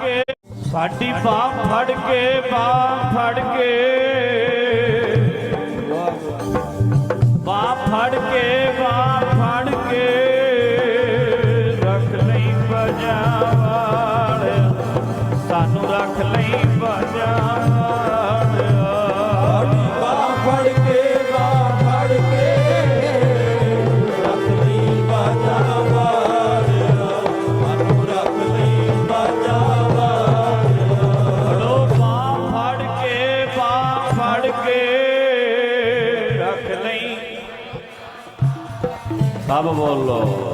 ਕੇ ਸਾਡੀ ਬਾਹ ਫੜ ਕੇ ਬਾਹ ਫੜ ਕੇ। ਬਾਹ ਫੜ ਕੇ বাবা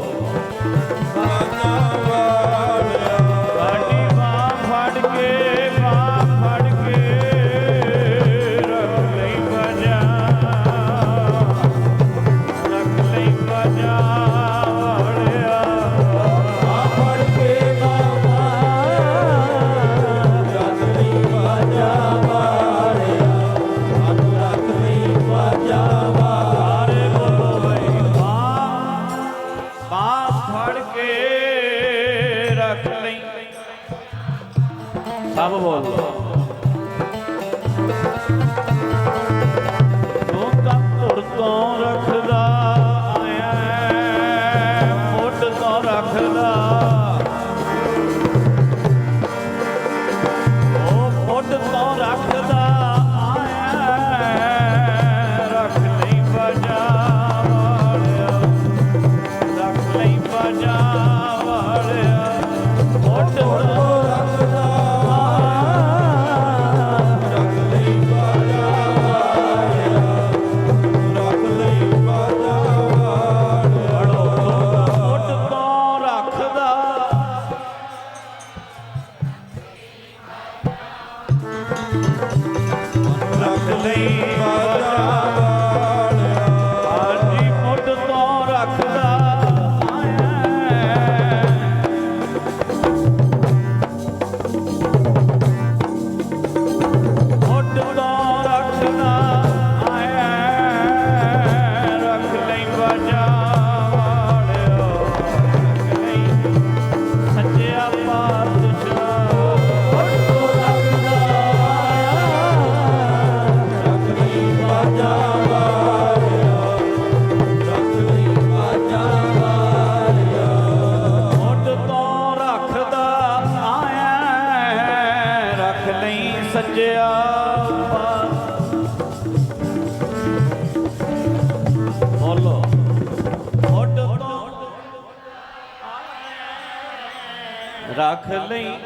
ਰੱਖ ਲਈ।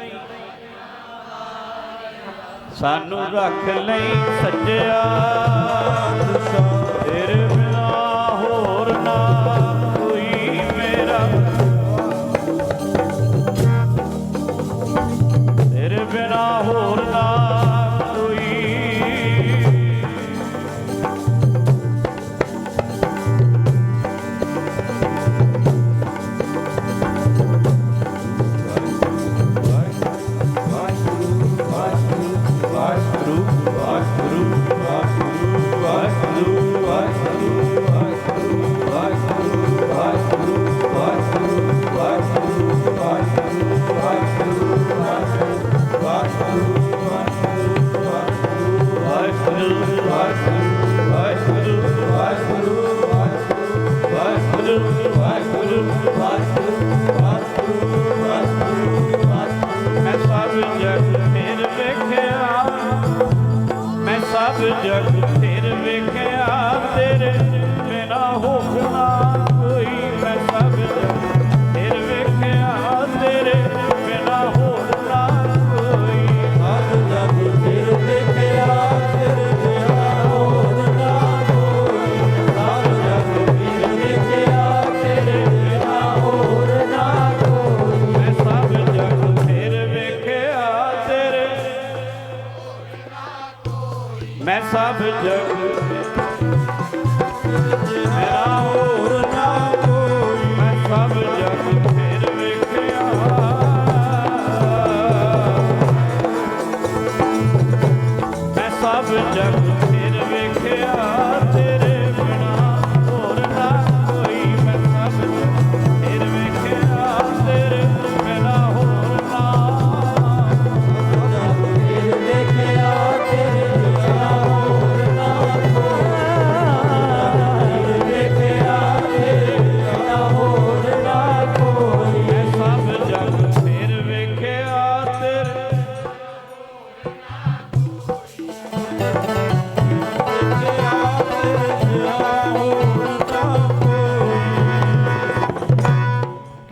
ਸਾਨੂੰ ਰੱਖ ਲਈ ਸੱਜਿਆ।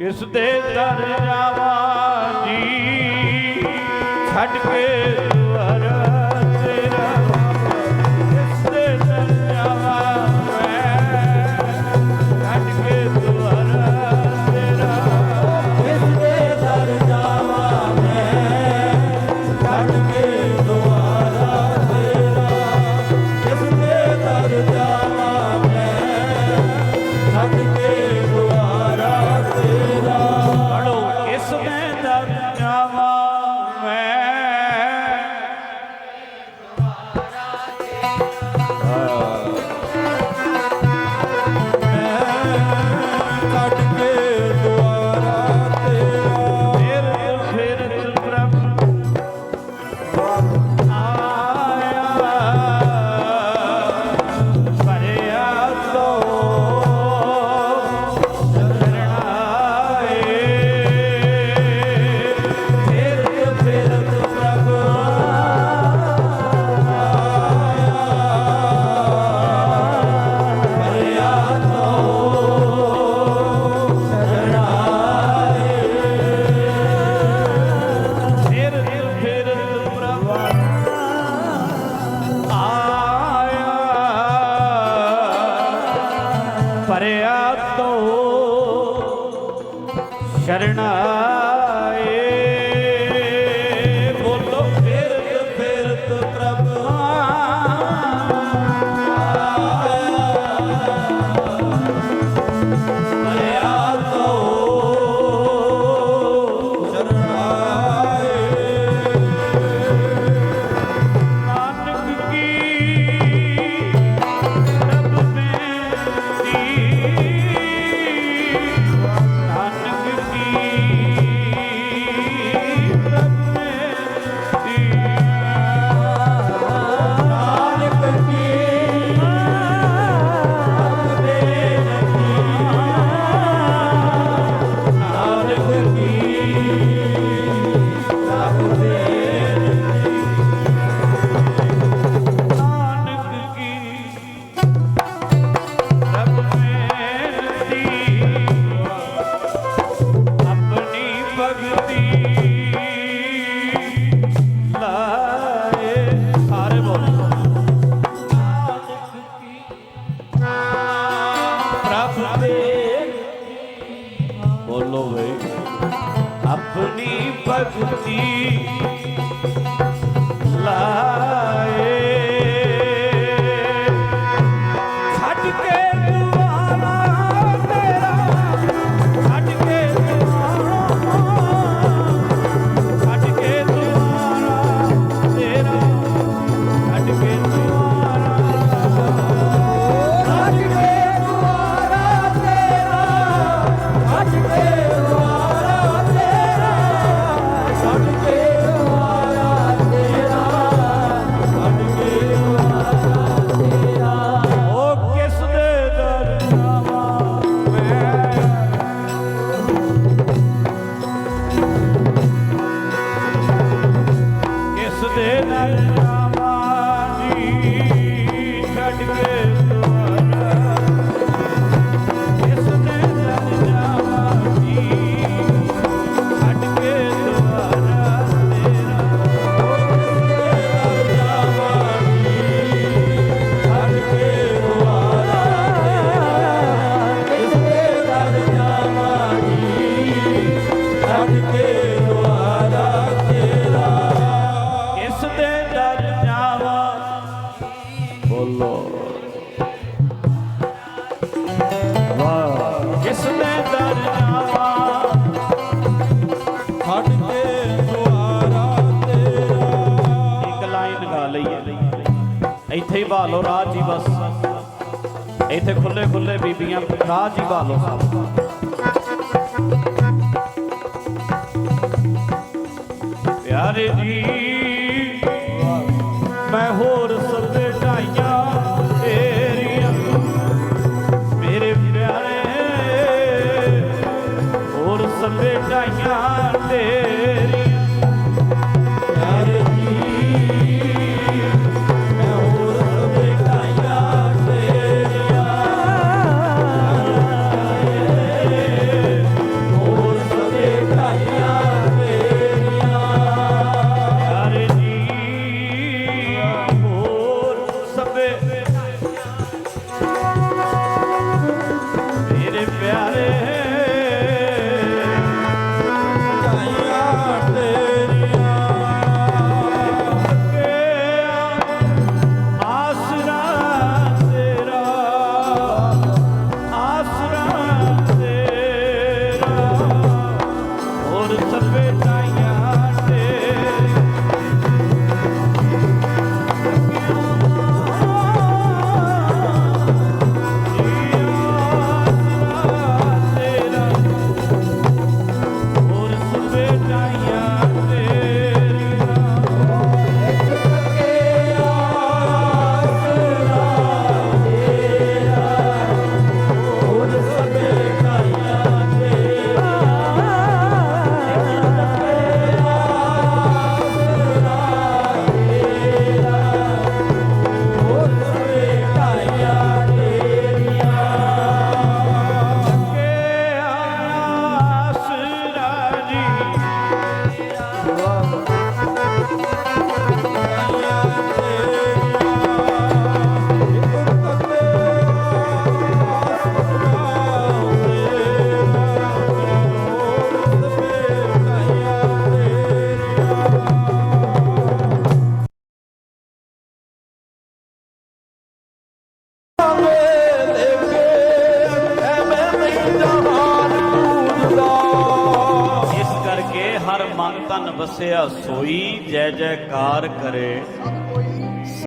ਕਿਸ ਦੇ ਦਰ ਜਾਵਾ ਜੀ ਛੱਡ ਕੇ शरणा ਇੱਥੇ ਭਾਲੋ ਰਾਜ ਜੀ ਬਸ। ਇੱਥੇ ਖੁੱਲੇ ਖੁੱਲੇ ਬੀਬੀਆਂ ਰਾਜ ਜੀ ਭਾਲੋ ਸਭ। ਪਿਆਰੇ ਜੀ, ਮੈਂ ਹੋ